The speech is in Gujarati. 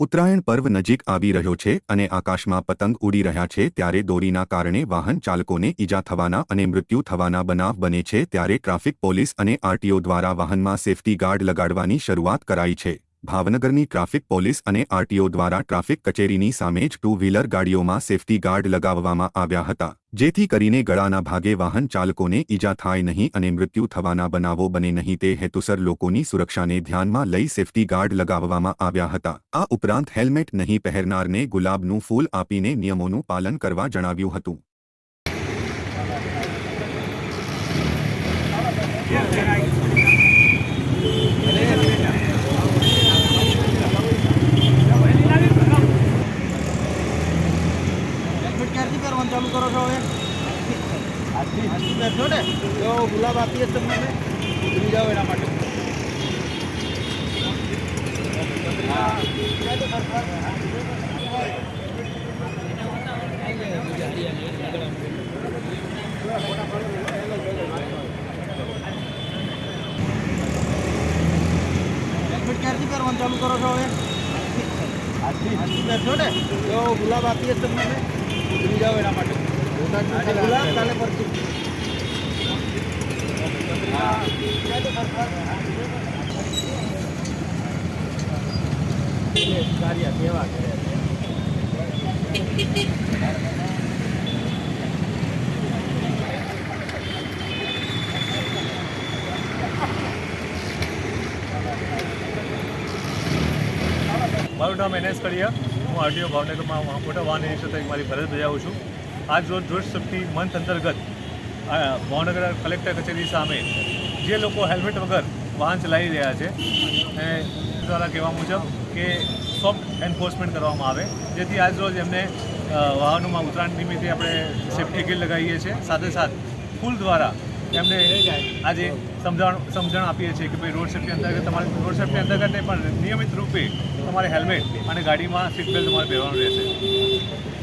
ઉત્તરાયણ પર્વ નજીક આવી રહ્યો છે અને આકાશમાં પતંગ ઉડી રહ્યા છે ત્યારે દોરીના કારણે વાહન ચાલકોને ઈજા થવાના અને મૃત્યુ થવાના બનાવ બને છે ત્યારે ટ્રાફિક પોલીસ અને આરટીઓ દ્વારા વાહનમાં સેફટી ગાર્ડ લગાડવાની શરૂઆત કરાઈ છે. ભાવનગરની ટ્રાફિક પોલીસ અને આરટીઓ દ્વારા ટ્રાફિક કચેરીની સામે જ ટુ વ્હીલર ગાડીઓમાં સેફટી ગાર્ડ લગાવવામાં આવ્યા હતા, જેથી કરીને ગળાના ભાગે વાહન ચાલકોને ઈજા થાય નહીં અને મૃત્યુ થવાના બનાવો બને નહીં તે હેતુસર લોકોની સુરક્ષાને ધ્યાનમાં લઈ સેફટી ગાર્ડ લગાવવામાં આવ્યા હતા. આ ઉપરાંત હેલ્મેટ નહીં પહેરનારને ગુલાબનું ફૂલ આપીને નિયમોનું પાલન કરવા જણાવ્યું હતું. ક્યારથી કરવાનું ચાલુ કરો છો હવે? આજથી પહેરશો ને તો ગુલાબ આપીએ હશે તમને. ઉતરી જાઓ એના માટે. ક્યારથી પહેરવાનું ચાલુ કરો છો હવે? આજથી પહેરશો ને તો ગુલાબ આપીએ હશે તમને. જાઓ એના માટે આજે ગુલાબ કાલે કેવા કરે મારું નામ એનએસ કડિયા. હું આરટીઓ ભાવનગરમાં મોટા વાહન નિરીક્ષક તરીકે મારી ફરજ બજાવું છું. આજ રોજ રોડ સેફ્ટી મંથ અંતર્ગત ભાવનગર કલેક્ટર કચેરી સામે જે લોકો હેલ્મેટ વગર વાહન ચલાવી રહ્યા છે, એ દ્વારા કહેવા મુજબ કે સોફ્ટ એન્ફોર્સમેન્ટ કરવામાં આવે, જેથી આજ રોજ એમને વાહનોમાં ઉત્તરાયણ નિમિત્તે આપણે સેફ્ટી ગીર લગાવીએ છીએ. સાથે સાથ ફૂલ દ્વારા એમને આજે સમજણ સમજણ આપીએ છીએ કે ભાઈ રોડ સેફ્ટી અંતર્ગત તમારે રોડ સેફ્ટી અંતર્ગત પણ નિયમિત રૂપે તમારે હેલ્મેટ અને ગાડીમાં સીટ બેલ્ટ તમારે પહેરવાનું રહેશે.